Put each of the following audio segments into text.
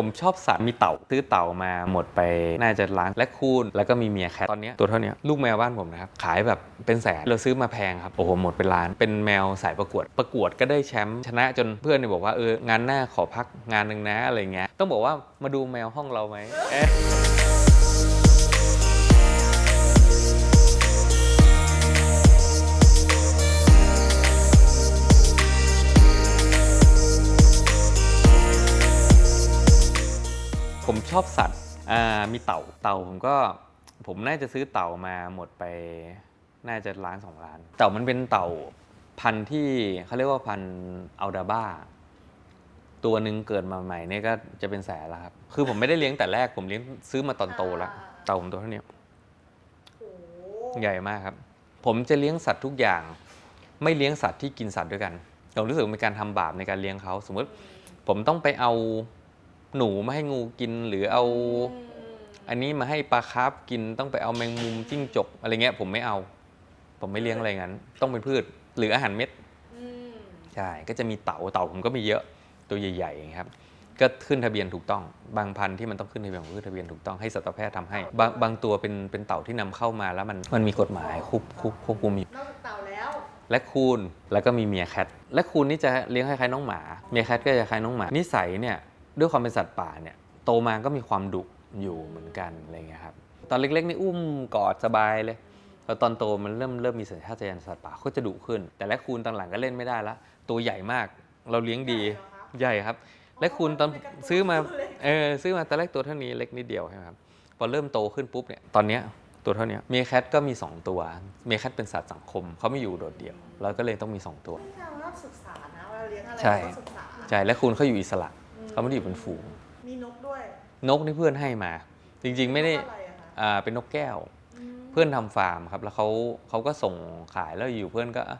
ผมชอบสัตว์มีเต่าซื้อเต่ามาหมดไปน่าจะล้านและคูนแล้วก็มีเมียแคทตอนเนี้ยตัวเท่าเนี้ยลูกแมวบ้านผมนะครับขายแบบเป็นแสนเราซื้อมาแพงครับโอ้โหหมดเป็นล้าน เป็นแมวสายประกวด ประกวดก็ได้แชมป์ชนะจนเพื่อนเนี่ยบอกว่าเอองานหน้าขอพักงานหนึ่งนะอะไรเงี้ยต้องบอกว่ามาดูแมวห้องเราไหม ผมชอบสัตว์อ่ามีเต่าเต่าผมก็ผมน่าจะซื้อเต่ามาหมดไปน่าจะล้านสองล้าน เต่ามันเป็นเต่าพันธุ์ที่เขาเรียกว่าพันธุ์อัลดาบ้า ตัวหนึ่งเกิดมาใหม่เนี่ยก็จะเป็นแสนแล้วครับ คือผมไม่ได้เลี้ยงแต่แรกผมเลี้ยงซื้อมาตอนโตแล้วเต่าผมตัวเท่านี้โอ้โหใหญ่มากครับ ผมจะเลี้ยงสัตว์ทุกอย่าง ไม่เลี้ยงสัตว์ที่กินสัตว์ด้วยกันผมรู้สึกว่าเป็นการทำบาปในการเลี้ยงเขาสมมติ ผมต้องไปเอา หนูมาให้งูกินหรือเอาอืมอันนี้มาให้ปลาคาร์ฟกินต้องไปเอาแมงมุมจิ้งจกอะไรเงี้ย ผมไม่เอา ผมไม่เลี้ยงอะไรงั้น ต้องเป็นพืชหรืออาหารเม็ดอืมใช่ก็จะมีเต่าเต่าผมก็มีเยอะตัวใหญ่ๆอย่างเงี้ยครับ ก็ขึ้นทะเบียนถูกต้อง บางพันธุ์ที่มันต้องขึ้นทะเบียนผมขึ้นทะเบียนถูกต้องให้สัตวแพทย์ทำให้ บางบางตัวเป็นเป็นเต่าที่นำเข้ามาแล้วมันมันมีกฎหมายควบควบควบคุมอยู่ นอกจากเต่าแล้ว และคูนแล้วก็มีเมียแคทและคูนนี่จะเลี้ยงคล้ายๆน้องหมา เมียแคทก็จะคล้ายน้องหมา นิสัยเนี่ย ด้วยความเป็นสัตว์ป่าเนี่ยโตมาก็มีความดุอยู่เหมือนกันอะไรเงี้ยครับตอนเล็กๆนี่อุ้มกอดสบายเลยพอตอนโตมันเริ่มเริ่มมีสัญชาตญาณสัตว์ป่าก็จะดุขึ้น แต่และคูนตอนหลังก็เล่นไม่ได้ละตัวใหญ่มากเราเลี้ยงดีใหญ่ครับ และคูนตอนซื้อมาเออซื้อมาตอนแรกตัวเท่านี้เล็กนิดเดียวใช่ไหมครับพอเริ่มโตขึ้นปุ๊บเนี่ยตอนเนี้ยตัวเท่าเนี้ยเมียแคทก็มี 2 ตัวเมียแคทเป็นสัตว์สังคมเขาไม่อยู่โดดเดี่ยวเราก็เลยต้องมี 2 ตัวเราต้องศึกษานะว่าเราเลี้ยงอะไรใช่เราต้องศึกษาใช่และคูณเขาอยู่อิสระอื เขาไม่ได้อยู่เป็นฝูง มีนกด้วยนกนี่เพื่อนให้มา จริงๆไม่ได้นกอะไรอะคะอ่าเป็นนกแก้ว มเพื่อนทำฟาร์มครับ แล้วเขาเขาก็ส่งขายแล้วอยู่เพื่อนก็อะ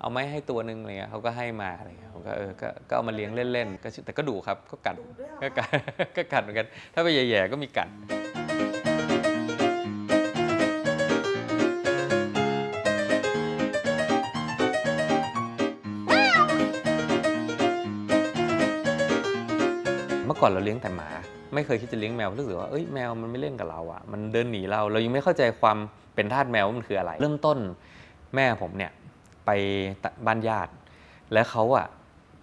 เอาไหม่ให้ตัวหนึงอะไรเงี้ยเขาก็ให้มาอะไรเงี้ยผมก็เออก็ก็เอามาเลี้ยงเล่นๆก็ชื่อแต่ก็ดุครับก็กัด ดุด้วยเหรอก็กัด ก็กัดเหมือนกัน ถ้าไปแย่ๆก็มีกัด ก่อนเราเลี้ยงแต่หมา ไม่เคยคิดจะเลี้ยงแมวรู้สึกว่าเอ้ยแมวมันไม่เล่นกับเราอะ มันเดินหนีเราเรายังไม่เข้าใจความเป็นทาสแมวว่ามันคืออะไร เริ่มต้นแม่ผมเนี่ยไปบ้านญาติ แล้วเขาอะ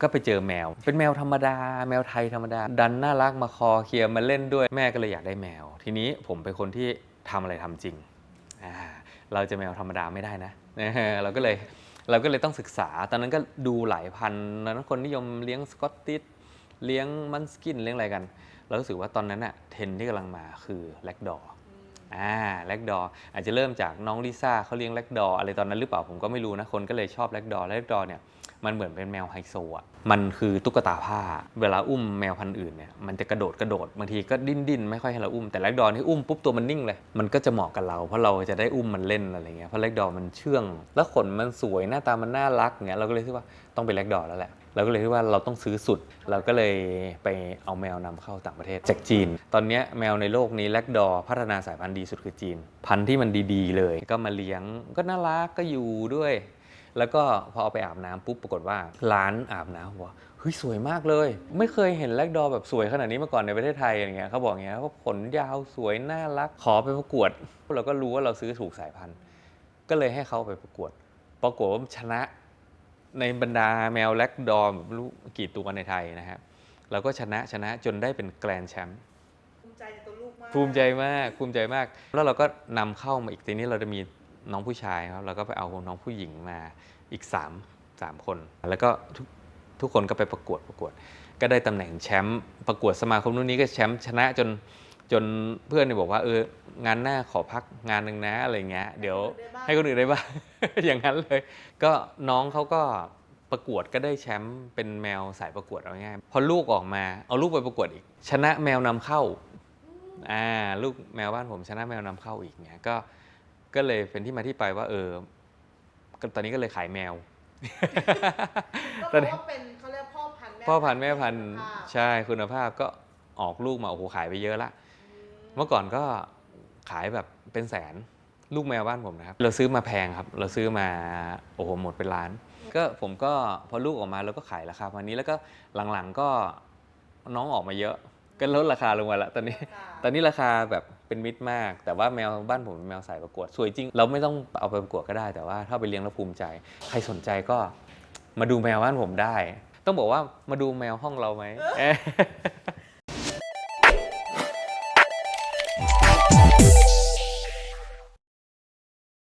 ก็ไปเจอแมว เป็นแมวธรรมดา แมวไทยธรรมดา ดันน่ารักมาคอเคลียร์มาเล่นด้วยแม่ก็เลยอยากได้แมว ทีนี้ผมเป็นคนที่ทำอะไรทำจริงอ่าเราจะแมวธรรมดาไม่ได้นะ เราก็เลยเราก็เลยต้องศึกษา ตอนนั้นก็ดูหลายพันตอนนั้นคนนิยมเลี้ยงสกอตติช เลี้ยงมันสกินเลี้ยงอะไรกัน เรารู้สึกว่าตอนนั้นอะเทรนด์ที่กำลังมาคือแลกดออืมอ่าแลกดออาจจะเริ่มจากน้องลิซ่าเขาเลี้ยงแลกดออะไรตอนนั้นหรือเปล่าผมก็ไม่รู้นะ คนก็เลยชอบแลกดอแลกดอเนี่ยมันเหมือนเป็นแมวไฮโซอะ มันคือตุ๊กตาผ้า เวลาอุ้มแมวพันธุ์อื่นเนี่ย มันจะกระโดดกระโดด บางทีก็ดิ้นดิ้นไม่ค่อยให้เราอุ้ม แต่แลกดอนี่อุ้มปุ๊บตัวมันนิ่งเลย มันก็จะเหมาะกับเรา เพราะเราจะได้อุ้มมันเล่นอะไรเงี้ย เพราะแลกดอมันเชื่อง แล้วขนมันสวย หน้าตามันน่ารักเงี้ย เราก็เลยคิดว่าต้องเป็นแลกดอแล้วแหละ เราก็เลยคิดว่าเราต้องซื้อสุด เราก็เลยไปเอาแมวนำเข้าต่างประเทศจากจีน ตอนนี้แมวในโลกนี้แลกดอพัฒนาสายพันธุ์ดีสุดคือจีน พันธุ์ที่มันดีๆ เลย ก็มาเลี้ยงก็น่ารักก็อยู่ด้วย แล้วก็พอเอาไปอาบน้ำปุ๊บปรากฏว่าร้านอาบน้ำว่าเฮ้ยสวยมากเลย ไม่เคยเห็นแลกดอแบบสวยขนาดนี้มาก่อนในประเทศไทยอะไรเงี้ยเขาบอกอย่างเงี้ยว่าขนยาวสวยน่ารักขอไปประกวดเราก็รู้ว่าเราซื้อถูกสายพันธุ์ ก็เลยให้เขาไปประกวด ปรากฏว่าชนะ ในบรรดาแมวแลกดอมไม่รู้กี่ตัวในไทยนะครับเราก็ชนะชนะจนได้เป็นแกรนด์แชมป์ภูมิใจในตัวลูกมากภูมิใจมากภูมิใจมาก แล้วเราก็นำเข้ามาอีกทีนี้เราจะมีน้องผู้ชายครับเราก็ไปเอาน้องผู้หญิงมาอีก3 3คน แล้วก็ทุกทุกคนก็ไปประกวดประกวด ก็ได้ตำแหน่งแชมป์ประกวดสมาคมนู้นนี้ก็แชมป์ชนะจน จนเพื่อนเนี่ยบอกว่าเอองานหน้าขอพักงานหนึ่งนะอะไรเงี้ยเดี๋ยวให้คนอื่นได้บ้าง อย่างนั้นเลย ก็น้องเขาก็ประกวดก็ได้แชมป์เป็นแมวสายประกวดเอาง่ายๆพอลูกออกมาเอาลูกไปประกวดอีก ชนะแมวนำเข้าอ่าลูกแมวบ้านผมชนะแมวนำเข้าอีกเนี่ยก็ก็เลยเป็นที่มาที่ไปว่าเออก็ตอนนี้ก็เลยขายแมวก็ตเพอนนี้ราะว่าเป็นเขาเรียกพ่อพันธุ์แม่พ่อพันธุ์แม่พันธุ์คุณภาพใช่คุณภาพก็ออกลูกมาโอ้โหขายไปเยอะละ เมื่อก่อนก็ขายแบบเป็นแสนลูกแมวบ้านผมนะครับ เราซื้อมาแพงครับ เราซื้อมาโอ้โหหมดเป็นล้าน ก็ผมก็พอลูกออกมาเราก็ขายราคาประมาณนี้แล้วก็หลังๆก็น้องออกมาเยอะ ก็ลดราคาลงมาละตอนนี้ค่ะตอนนี้ราคาแบบเป็นมิตรมาก แต่ว่าแมวบ้านผมเป็นแมวสายประกวดสวยจริง เราไม่ต้องเอาไปประกวดก็ได้ แต่ว่าถ้าไปเลี้ยงแล้วภูมิใจ ใครสนใจก็มาดูแมวบ้านผมได้ ต้องบอกว่ามาดูแมวห้องเราไหมเอ๊ะ